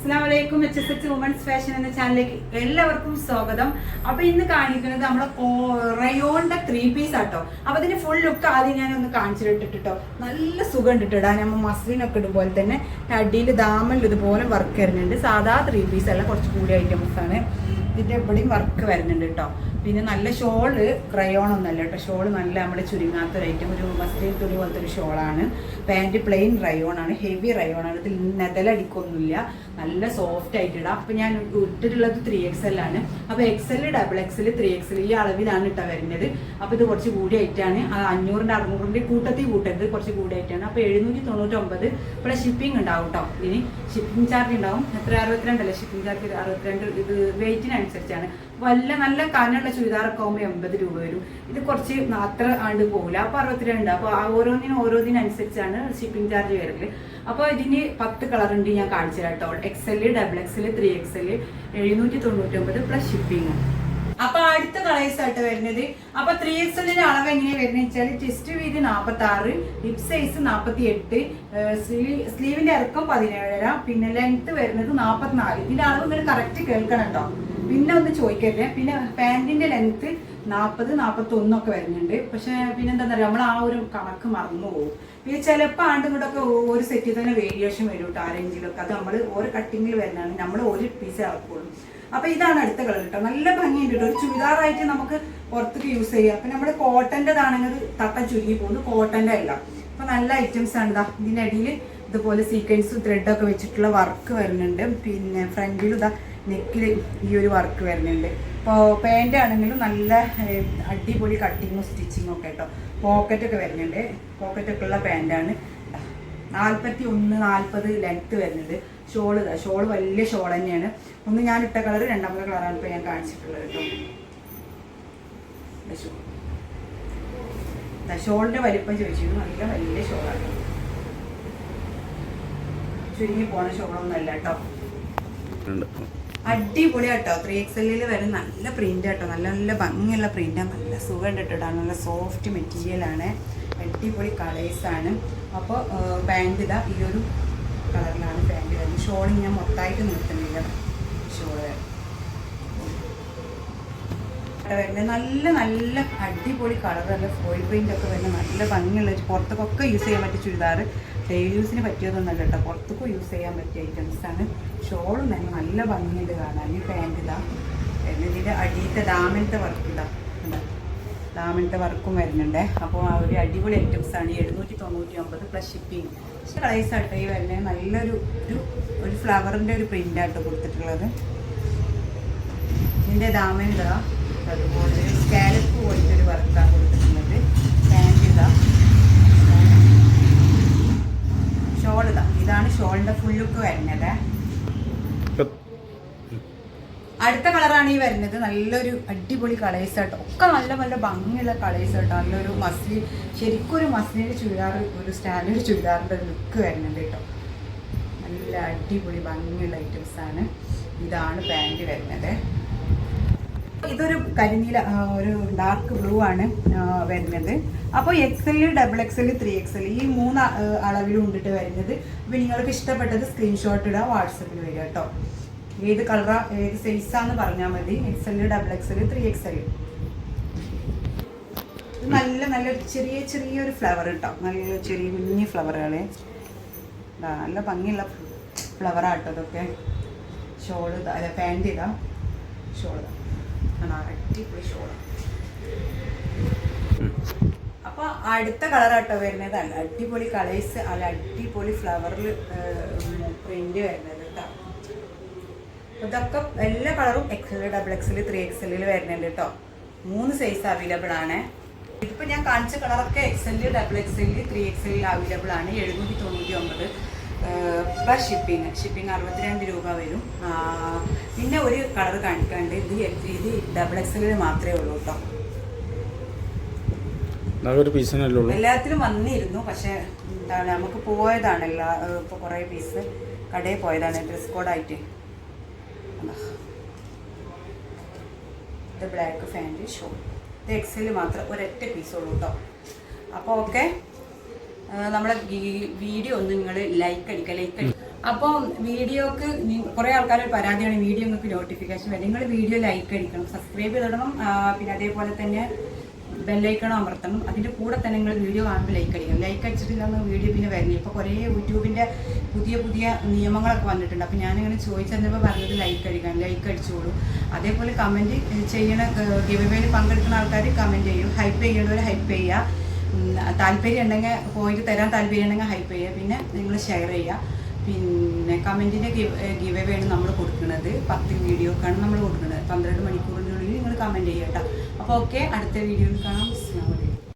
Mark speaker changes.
Speaker 1: അസ്സാമലൈക്കും H S H women's fashion എന്ന ചാനലിലേക്ക് എല്ലാവർക്കും സ്വാഗതം. അപ്പൊ ഇന്ന് കാണിക്കുന്നത് നമ്മുടെ റയോണിന്റെ ത്രീ പീസ് ആട്ടോ. അപ്പൊ ഇതിന്റെ ഫുൾ ലുക്ക് ആദ്യം ഞാൻ ഒന്ന് കാണിച്ചിട്ടിട്ടോ. നല്ല സുഖം ഇടാൻ നമ്മൾ മസ്ലിനൊക്കെ ഇടുപോലെ തന്നെ അടിയിൽ ദാമൽ ഇതുപോലെ വർക്ക് വരുന്നുണ്ട്. സാധാ ത്രീ പീസ് അല്ല കുറച്ച് കൂടി ഐറ്റംസ് ആണ്. ഇതിന്റെ എവിടെയും വർക്ക് വരുന്നുണ്ട് കേട്ടോ പിന്നെ നല്ല ഷോൾ ക്രയോൺ ഒന്നല്ല കേട്ടോ ഷോൾ നല്ല നമ്മുടെ ചുരുങ്ങാത്തൊരു ഐറ്റം ഒരു മസ്ലിൻ തുണി പോലത്തെ ഒരു ഷോളാണ് പാന്റ് പ്ലെയിൻ റയോൺ ആണ് ഹെവി റയോൺ ആണ്. ഇതിൽ നെതലടിക്കൊന്നുമില്ല നല്ല സോഫ്റ്റ് ആയിട്ട് ഇടാം. അപ്പൊ ഞാൻ ഇട്ടിട്ടുള്ളത് ത്രീ എക്സ് എൽ ആണ്. അപ്പൊ X L double X L three X L ഈ അളവിലാണ് ഇട്ട വരുന്നത്. അപ്പോൾ ഇത് കുറച്ച് കൂടി ആയിട്ടാണ്. ആ അഞ്ഞൂറിന്റെ അറുന്നൂറിന്റെ കൂട്ടത്തിൽ കൂട്ടരുത്. കുറച്ച് കൂടി ആയിട്ടാണ്. അപ്പൊ എഴുന്നൂറ്റി തൊണ്ണൂറ്റൊമ്പത്. ഇവിടെ ഷിപ്പിംഗ് ഉണ്ടാവും കേട്ടോ ഇനി ഷിപ്പിംഗ് ചാർജ് ഉണ്ടാവും. എത്ര? അറുപത്തിരണ്ടല്ലേ? ഷിപ്പിംഗ് ചാർജ് അറുപത്തിരണ്ട്. ഇത് വെയിറ്റിനനുസരിച്ചാണ് വല്ല നല്ല കനുള്ള ചുരിദാറൊക്കെ ആകുമ്പോൾ എൺപത് രൂപ വരും. ഇത് കുറച്ച് അത്ര ആണ്ട് പോകില്ല അപ്പൊ അറുപത്തിരണ്ട് അപ്പൊ ഓരോന്നിനും ഓരോന്നിനനുസരിച്ചാണ് ഷിപ്പിംഗ് ചാർജ് വരുന്നത് അപ്പോൾ ഇതിന് പത്ത് കളർ ഉണ്ട് ഞാൻ കാണിച്ചു കേട്ടോ X L double X L three X L എഴുന്നൂറ്റി തൊണ്ണൂറ്റൊമ്പത് പ്ലസ് ഷിപ്പിംഗ് അപ്പൊ അടുത്ത കളേഴ്സ് ആയിട്ട് വരുന്നത്. അപ്പൊ ത്രീ എക്സ് എല്ലിന്റെ അളവ് എങ്ങനെയാ വരുന്നത് വെച്ചാൽ ചെസ്റ്റ് വീതി നാൽപ്പത്തി ആറ് ഹിപ് സൈസ് നാൽപ്പത്തി എട്ട് സ്ലീവിന്റെ ഇറക്കം പതിനേഴര പിന്നെ ലെങ്ത് വരുന്നത് നാൽപ്പത്തിനാല് ഇതിന്റെ അളവ് നിങ്ങൾ കറക്റ്റ് കേൾക്കണം കേട്ടോ. പിന്നെ ഒന്ന് ചോദിക്കരുത് പിന്നെ പാന്റിന്റെ ലെങ്ത് നാൽപ്പത് ഒന്നൊക്കെ വരുന്നുണ്ട്. പക്ഷെ പിന്നെ എന്താ പറയുക നമ്മൾ ആ ഒരു കണക്ക് മറന്നു പോകും പിന്നെ ചിലപ്പോൾ ആണ്ടും ഒരു സെറ്റിൽ തന്നെ വേരിയേഷൻ വരും കേട്ടോ ആരെങ്കിലൊക്കെ അത് നമ്മൾ ഓരോ കട്ടിങ്ങിൽ വരുന്നതാണ്. നമ്മൾ ഒരു പീസ് ഇറക്കുള്ളൂ അപ്പൊ ഇതാണ് അടുത്ത കളർ കേട്ടോ നല്ല ഭംഗിയുണ്ട് കേട്ടോ ഒരു ചുരിദാറായിട്ട് നമുക്ക് പുറത്തേക്ക് യൂസ് ചെയ്യാം. അപ്പൊ നമ്മുടെ കോട്ടന്റെതാണെങ്കിൽ തട്ട ചുരുങ്ങി പോകുന്നു. കോട്ടന്റെ അല്ല. അപ്പൊ നല്ല ഐറ്റംസ് ആണ് ഇതാ ഇതിന്റെ അടിയിൽ ഇതുപോലെ സീക്വൻസ് ത്രെഡൊക്കെ വെച്ചിട്ടുള്ള വർക്ക് വരുന്നുണ്ട്. പിന്നെ ഫ്രണ്ടിലും ഇതാ നെക്കിൽ ഈ ഒരു വർക്ക് വരുന്നുണ്ട്. ഇപ്പോൾ പാന്റ് ആണെങ്കിലും നല്ല അടിപൊളി കട്ടിങ്ങും സ്റ്റിച്ചിങ്ങും ഒക്കെ കേട്ടോ. പോക്കറ്റൊക്കെ വരുന്നുണ്ട്. പോക്കറ്റൊക്കെ ഉള്ള പാന്റാണ് നാൽപ്പത്തി ഒന്ന് നാൽപ്പത് ലെങ്ത്ത് വരുന്നുണ്ട്. ഷോൾ ഇതാ ഷോൾ വലിയ ഷോൾ തന്നെയാണ്. ഒന്ന് ഞാൻ ഇട്ട കളർ രണ്ടാമത്തെ കളറാണ് ഇപ്പോൾ ഞാൻ കാണിച്ചിട്ടുള്ളത് കേട്ടോ. ഷോളിന്റെ വലിപ്പം ചോദിച്ചിരുന്നു. നല്ല വലിയ ഷോളാണ് ചുരുങ്ങി പോണ ഷോളൊന്നുമല്ല കേട്ടോ
Speaker 2: ഉണ്ട്.
Speaker 1: അടിപൊളി കേട്ടോ ത്രീ എക്സ് എല്ലിൽ വരും നല്ല പ്രിന്റ് കേട്ടോ നല്ല നല്ല ഭംഗിയുള്ള പ്രിന്റാണ് നല്ല സുഖം ഇട്ടിട്ടാണ് നല്ല സോഫ്റ്റ് മെറ്റീരിയൽ ആണ്. അടിപൊളി കളേഴ്സ് ആണ്. അപ്പോൾ പാന്റ് ഇതാ. ഈ ഒരു കളറിലാണ് പാന്റ് വരുന്നത്. ഷോൾ ഞാൻ മൊത്തമായിട്ട് നിർത്തുന്നില്ല. ഷോൾ വരുന്നത് നല്ല നല്ല അടിപൊളി കളർ നല്ല ഫോയിൽ പ്രിന്റ് ഒക്കെ വരുന്ന നല്ല ഭംഗിയുള്ള പുറത്തൊക്കെ യൂസ് ചെയ്യാൻ പറ്റിയ ചുരിദാർ ഡെയിലി യൂസിന് പറ്റിയതൊന്നല്ല കേട്ടോ. പുറത്തൊക്കെ യൂസ് ചെയ്യാൻ പറ്റിയ ഐറ്റംസ് ആണ്. ഷോളും തന്നെ നല്ല ഭംഗിയുണ്ട് കാണാൻ. ഈ പാന്റ് ഇതാ. പിന്നെ ഇതിന്റെ അടിയത്തെ ഡാമിലത്തെ വർക്ക് ഇതാ. ഡാമിലത്തെ വർക്കും വരുന്നുണ്ട്. അപ്പോൾ ആ ഒരു അടിപൊളി ഐറ്റംസ് ആണ്. എഴുന്നൂറ്റി തൊണ്ണൂറ്റി ഒമ്പത് പ്ലസ് ഷിപ്പിംഗ് കളേഴ്സ് ആട്ടോ ഈ വരുന്നത് നല്ലൊരു ഒരു ഒരു ഫ്ലവറിന്റെ ഒരു പ്രിന്റാട്ടോ കൊടുത്തിട്ടുള്ളത്. ഇതിന്റെ ഡാമിന്റെ അതുപോലെ സ്കാലപ്പ് പോലത്തെ ഒരു വർക്കാണ് കൊടുത്തിട്ടുള്ളത് പാന്റ് ഇതാ ഷോൾ ഇതാ ഇതാണ് ലുക്ക് വരുന്നത്. അടുത്ത കളറാണ് ഈ വരുന്നത്. നല്ലൊരു അടിപൊളി കളേഴ്സ് കേട്ടോ ഒക്കെ നല്ല നല്ല ഭംഗിയുള്ള കളേഴ്സ് കേട്ടോ നല്ലൊരു മസ്ലി ശരിക്കും ഒരു മസ്ലിന്റെ ചുരിദാർ ഒരു സ്റ്റാൻഡേർഡ് ചുരിദാറിന്റെ ഒരു ലുക്ക് വരുന്നുണ്ട് കേട്ടോ. നല്ല അടിപൊളി ഭംഗിയുള്ള ഐറ്റംസ് ആണ്. ഇതാണ് പാന്റ് വരുന്നത്. ഇതൊരു കരിനീല ഒരു ഡാർക്ക് ബ്ലൂ ആണ് വരുന്നത്. അപ്പോൾ X L double X L three X L ഈ മൂന്ന് അളവിലും ഉണ്ടിട്ട് വരുന്നത്. അപ്പോൾ നിങ്ങൾക്ക് ഇഷ്ടപ്പെട്ടത് സ്ക്രീൻഷോട്ട് ഇടുക വാട്സപ്പിൽ വരിക കേട്ടോ. ഏത് കളറാ ഏത് സൈസാന്ന് പറഞ്ഞാൽ മതി. X L double X L three X L നല്ല നല്ല ചെറിയ ചെറിയൊരു ഫ്ലവർ കേട്ടോ. നല്ല ചെറിയ കുഞ്ഞു ഫ്ലവറുകളെ നല്ല ഭംഗിയുള്ള ഫ്ലവറാട്ടോ ഇതൊക്കെ. ഷോൾ ഇതാ അല്ല പാന്റ് ഇതാ. ഷോൾ ഇതാ. ആണ് അടിപൊളി ഷോൾ അപ്പൊ അടുത്ത കളറാട്ടോ വരുന്നത് അല്ല അടിപൊളി കളേഴ്സ് അല്ല അടിപൊളി ഫ്ലവറിൽ പ്രിന്റ് വരുന്നത് കേട്ടോ ഇതൊക്കെ എല്ലാ കളറും എക്സൽ ഡബിൾ എക്സൽ ത്രീ എക്സലിൽ വരുന്നുണ്ട് കേട്ടോ മൂന്ന് സൈസ് അവൈലബിൾ ആണ്. ഇതിപ്പോ ഞാൻ കാണിച്ച കളറൊക്കെ X L double X L three എക്സലിൽ available ആണ്. എഴുന്നൂറ്റി തൊണ്ണൂറ്റി ഒമ്പത് പ്ലസ് ഷിപ്പിംഗ് ഷിപ്പിംഗ് അറുപത്തിരണ്ട് രൂപ വരും. പിന്നെ ഒരു കളർ കാണിക്കാണ്ട് ഇത് ഇത് ഡബിൾ എക്സലിൽ മാത്രമേ ഉള്ളൂ കേട്ടോ എല്ലാത്തിലും വന്നിരുന്നു പക്ഷെ എന്താണ് നമുക്ക് പോയതാണ് എല്ലാ ഇപ്പോൾ കുറേ പീസ് കടയിൽ പോയതാണ് ഡ്രസ് കോഡായിട്ട് ഇത് ബ്ലാക്ക് ഫാന്റ് ഷോ ഇത് എക്സൽ മാത്രം ഒരൊറ്റ പീസ് ഉള്ളൂ കേട്ടോ അപ്പോൾ ഓക്കെ നമ്മളെ വീഡിയോ ഒന്ന് നിങ്ങൾ ലൈക്ക് അടിക്കുക ലൈക്ക് അടിക്കുക. അപ്പോൾ വീഡിയോക്ക് കുറേ ആൾക്കാർ പരാതിയാണ് വീഡിയോ നിങ്ങൾക്ക് നോട്ടിഫിക്കേഷൻ വരും. നിങ്ങൾ വീഡിയോ ലൈക്ക് അടിക്കണം സബ്സ്ക്രൈബ് ചെയ്തിടണം പിന്നെ അതേപോലെ തന്നെ ബെല്ലൈക്കണം അമർത്തണം. അതിന്റെ കൂടെ തന്നെ നിങ്ങൾ വീഡിയോ കാണുമ്പോൾ ലൈക്ക് അടിക്കണം. ലൈക്ക് അടിച്ചിട്ടില്ലെന്ന് വീഡിയോ പിന്നെ വരുന്നു ഇപ്പോൾ കുറേ യൂട്യൂബിന്റെ പുതിയ പുതിയ നിയമങ്ങളൊക്കെ വന്നിട്ടുണ്ട്. അപ്പോൾ ഞാനിങ്ങനെ ചോദിച്ചപ്പോൾ പറഞ്ഞത് ലൈക്ക് അടിക്കണം ലൈക്ക് അടിച്ചോളൂ. അതേപോലെ കമന്റ് ചെയ്യണ ഗിവേവേയിൽ പങ്കെടുക്കുന്ന ആൾക്കാർ കമന്റ് ചെയ്യും. ഹൈപ്പ് ചെയ്യേണ്ടവർ ഹൈപ്പ് ചെയ്യുക. താല്പര്യം ഉണ്ടെങ്കിൽ പോയിട്ട് തരാൻ താല്പര്യം ഉണ്ടെങ്കിൽ ഹൈപ്പ് ചെയ്യുക. പിന്നെ നിങ്ങൾ ഷെയർ ചെയ്യുക. പിന്നെ കമന്റിന്റെ ഗിവ് ആണ് നമ്മൾ കൊടുക്കുന്നത്. പത്ത് വീഡിയോക്കാണ് നമ്മൾ കൊടുക്കുന്നത്. പന്ത്രണ്ട് മണിക്കൂറിനുള്ളിൽ നിങ്ങൾ കമന്റ് ചെയ്യുക കേട്ടോ. അപ്പോൾ ഓക്കെ അടുത്ത വീഡിയോയിൽ കാണാം.